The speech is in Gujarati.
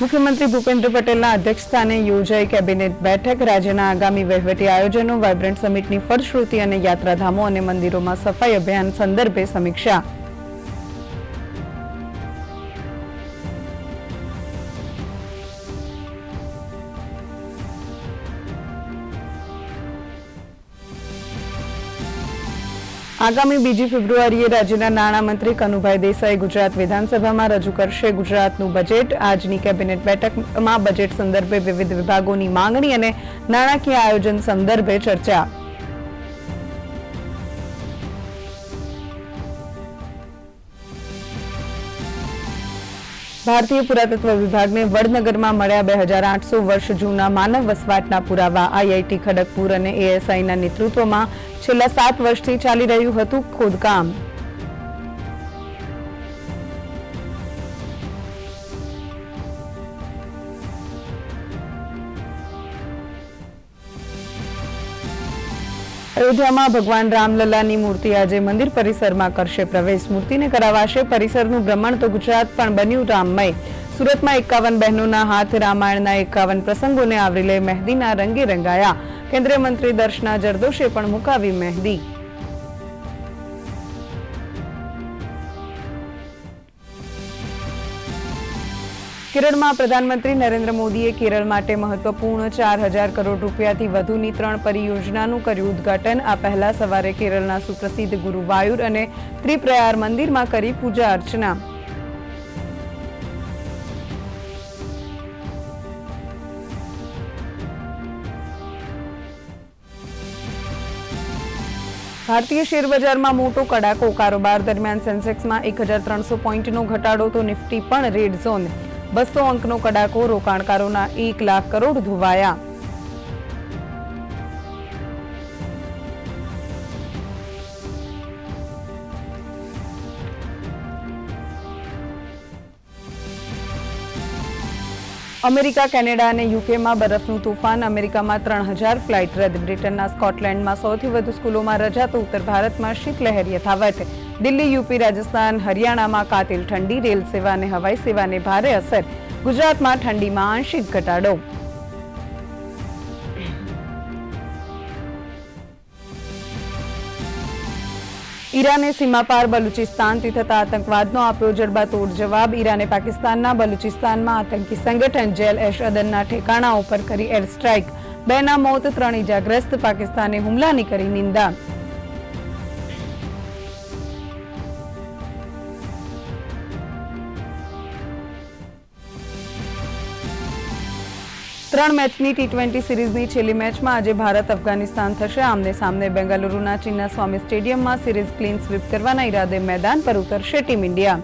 મુખ્યમંત્રી ભૂપેન્દ્ર પટેલના અધ્યક્ષસ્થાને યોજાઈ કેબિનેટ બેઠક. રાજ્યના આગામી વહીવટી આયોજનો, વાયબ્રન્ટ સમિટની ફળશ્રુતિ અને યાત્રાધામો અને મંદિરોમાં સફાઈ અભિયાન સંદર્ભે સમીક્ષા. આગામી બીજી ફેબ્રુઆરીએ રાજ્યના નાણામંત્રી કનુભાઈ દેસાઈ ગુજરાત વિધાનસભામાં રજૂ કરશે. ગુજરાતનું બજેટ, આજની કેબિનેટ બેઠકમાં બજેટ સંદર્ભે વિવિધ વિભાગોની માંગણી અને નાણાકીય આયોજન સંદર્ભે ચર્ચા. ભારતીય પુરાતત્વ વિભાગને વડનગરમાં મળ્યા બે હજાર આઠસો વર્ષ જૂના માનવ વસવાટના પુરાવા આઈઆઈટી ખડગપુર અને એએસઆઈના નેતૃત્વમાં છેલ્લા સાત વર્ષથી ચાલી રહ્યું હતું ખોદકામ. અયોધ્યામાં ભગવાન રામલલાની મૂર્તિ આજે મંદિર પરિસરમાં કરશે પ્રવેશ. મૂર્તિને કરાવાશે પરિસરનું ભ્રમણ તો ગુજરાત પણ બન્યું રામમય. સુરતમાં એકાવન બહેનોના હાથ રામાયણના એકાવન પ્રસંગોને આવરી લઈ મહેંદીના રંગે રંગાયા. કેન્દ્રીય મંત્રી દર્શના જરદોશે પણ મુકાવી મહેંદી. કેરળમાં પ્રધાનમંત્રી નરેન્દ્ર મોદીએ કેરળ માટે મહત્વપૂર્ણ ચાર હજાર કરોડ રૂપિયાથી વધુની ત્રણ પરિયોજનાનું કર્યું ઉદ્ઘાટન. આ પહેલા સવારે કેરળના સુપ્રસિદ્ધ ગુરુવાયુર અને ત્રિપ્રયાર મંદિરમાં કરી પૂજા અર્ચના. ભારતીય શેર બજારમાં મોટો કડાકો. કારોબાર દરમિયાન સેન્સેક્સમાં એક હજાર ત્રણસો પોઈન્ટનો ઘટાડો, તો નિફ્ટી પણ રેડ ઝોન. બસો અંકનો કડાકો રોકાણકારોના એક લાખ કરોડ ધોવાયા. અમેરિકા, કેનેડા અને યુકેમાં બરફનું તોફાન. અમેરિકામાં ત્રણ હજાર ફ્લાઇટ રદ. બ્રિટનના સ્કોટલેન્ડમાં સૌથી વધુ સ્કૂલોમાં રજા તો ઉત્તર ભારતમાં શીતલહેર યથાવત. દિલ્હી, યુપી, રાજસ્થાન, હરિયાણામાં કાતિલ ઠંડી, રેલ સેવા અને હવાઈ સેવાને ભારે અસર. ગુજરાતમાં ઠંડીમાં આંશિક ઘટાડો. ઈરાને સીમાપાર બલુચિસ્તાનથી થતા આતંકવાદનો આપ્યો જડબાતોડ જવાબ. ઈરાને પાકિસ્તાનના બલુચિસ્તાનમાં આતંકી સંગઠન જેલ એશ અદનના ઠેકાણાઓ પર કરી એર સ્ટ્રાઇક બેના મોત, ત્રણ ઇજાગ્રસ્ત, પાકિસ્તાને હુમલાની કરી નિંદા. ત્રણ મેચની ટી ટ્વેન્ટી સિરીઝની છેલ્લી મેચમાં આજે ભારત અફઘાનિસ્તાન થશે. આમને સામને બેંગાલુરુના ચિન્નાસ્વામી સ્ટેડિયમમાં સિરીઝ ક્લીન સ્વીપ કરવાના ઈરાદે મેદાન પર ઉતરશે ટીમ ઇન્ડિયા.